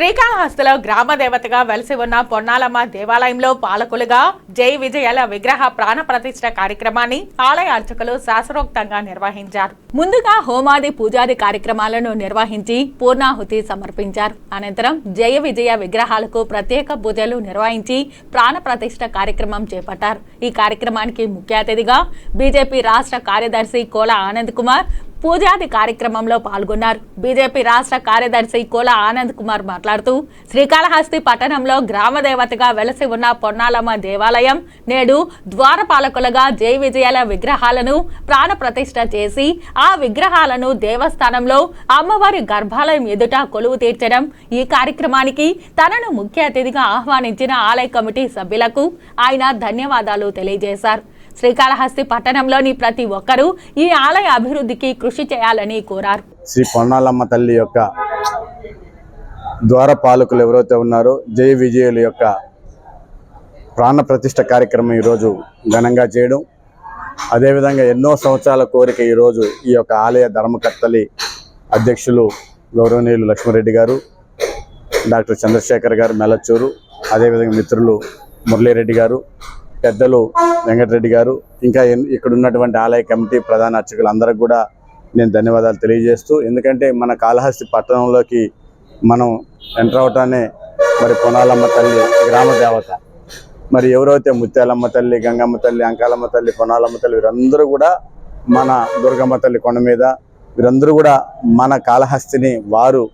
శ్రీకాళహస్తిలో గ్రామ దేవతగా వెలసి ఉన్న పొన్నాలమ్మ దేవాలయంలో పాలకులుగా జై విజయాల విగ్రహ ప్రాణ ప్రతిష్ట కార్యక్రమాన్ని ఆలయ అర్చకులు శాస్త్రోక్తంగా నిర్వహించారు. ముందుగా హోమాది పూజాది కార్యక్రమాలను నిర్వహించి పూర్ణాహుతి సమర్పించారు. అనంతరం జయ విజయ విగ్రహాలకు ప్రత్యేక పూజలు నిర్వహించి ప్రాణ ప్రతిష్ట కార్యక్రమం చేపట్టారు. ఈ కార్యక్రమానికి ముఖ్య అతిథిగా బీజేపీ రాష్ట్ర కార్యదర్శి కోల ఆనంద్ కుమార్ పూజాది కార్యక్రమంలో పాల్గొన్నారు. బీజేపీ రాష్ట్ర కార్యదర్శి కోల ఆనంద్ కుమార్ మాట్లాడుతూ శ్రీకాళహస్తి పట్టణంలో గ్రామ దేవతగా వెలసి ఉన్న పొన్నాలమ్మ దేవాలయం నేడు ద్వారపాలకులుగా జై విజయాల విగ్రహాలను ప్రాణప్రతిష్ఠ చేసి ఆ విగ్రహాలను దేవస్థానంలో అమ్మవారి గర్భాలయం ఎదుట కొలువు తీర్చడం ఈ కార్యక్రమానికి తనను ముఖ్య అతిథిగా ఆహ్వానించిన ఆలయ కమిటీ సభ్యులకు ఆయన ధన్యవాదాలు తెలియజేశారు. శ్రీకాళహస్తి పట్టణంలోని ప్రతి ఒక్కరూ ఈ ఆలయ అభివృద్ధికి కృషి చేయాలని కోరారు. శ్రీ పొన్నాలమ్మ తల్లి యొక్క ద్వార పాలకులు ఎవరైతే ఉన్నారో జయ విజయుల యొక్క ప్రాణ ప్రతిష్ట కార్యక్రమం ఈరోజు ఘనంగా చేయడం అదేవిధంగా ఎన్నో సంవత్సరాల కోరిక ఈరోజు ఈ యొక్క ఆలయ ధర్మకర్తలి అధ్యక్షులు గౌరవనీయులు లక్ష్మారెడ్డి గారు డాక్టర్ చంద్రశేఖర్ గారు మెలచ్చూరు అదేవిధంగా మిత్రులు మురళీరెడ్డి గారు పెద్దలు వెంకటరెడ్డి గారు ఇంకా ఇక్కడ ఉన్నటువంటి ఆలయ కమిటీ ప్రధాన అర్చకులు అందరికి కూడా నేను ధన్యవాదాలు తెలియజేస్తూ ఎందుకంటే మన కాళహస్తి పట్టణంలోకి మనం ఎంటర్ అవటానే మరి పొనాలమ్మ తల్లి గ్రామ దేవత. మరి ఎవరైతే ముత్యాలమ్మ తల్లి గంగమ్మ తల్లి అంకాలమ్మ తల్లి పొనాలమ్మ తల్లి వీరందరూ కూడా మన దుర్గమ్మ తల్లి కొండ మీద వీరందరూ కూడా మన కాళహస్తిని వారు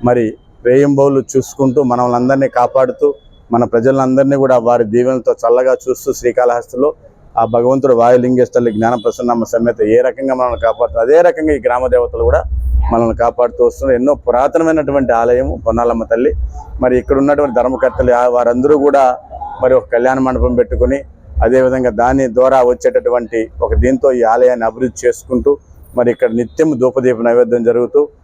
మరి రేయింబౌలు చూసుకుంటూ మనల్ని కాపాడుతూ మన ప్రజలందరినీ కూడా వారి దీవెనలతో చల్లగా చూస్తూ శ్రీకాళహస్తిలో ఆ భగవంతుడు వాయులింగేశ్వరులు జ్ఞాన ప్రసన్నమ్మ సమేత ఏ రకంగా మనల్ని కాపాడుతూ అదే రకంగా ఈ గ్రామ దేవతలు కూడా మనల్ని కాపాడుతూ వస్తున్నారు. ఎన్నో పురాతనమైనటువంటి ఆలయం పొన్నాలమ్మ తల్లి. మరి ఇక్కడ ఉన్నటువంటి ధర్మకర్తలు వారందరూ కూడా మరి ఒక కళ్యాణ మండపం పెట్టుకుని అదేవిధంగా దాని ద్వారా వచ్చేటటువంటి ఒక దీంతో ఈ ఆలయాన్ని అభివృద్ధి చేసుకుంటూ మరి ఇక్కడ నిత్యం ధూపదీప నైవేద్యం జరుగుతూ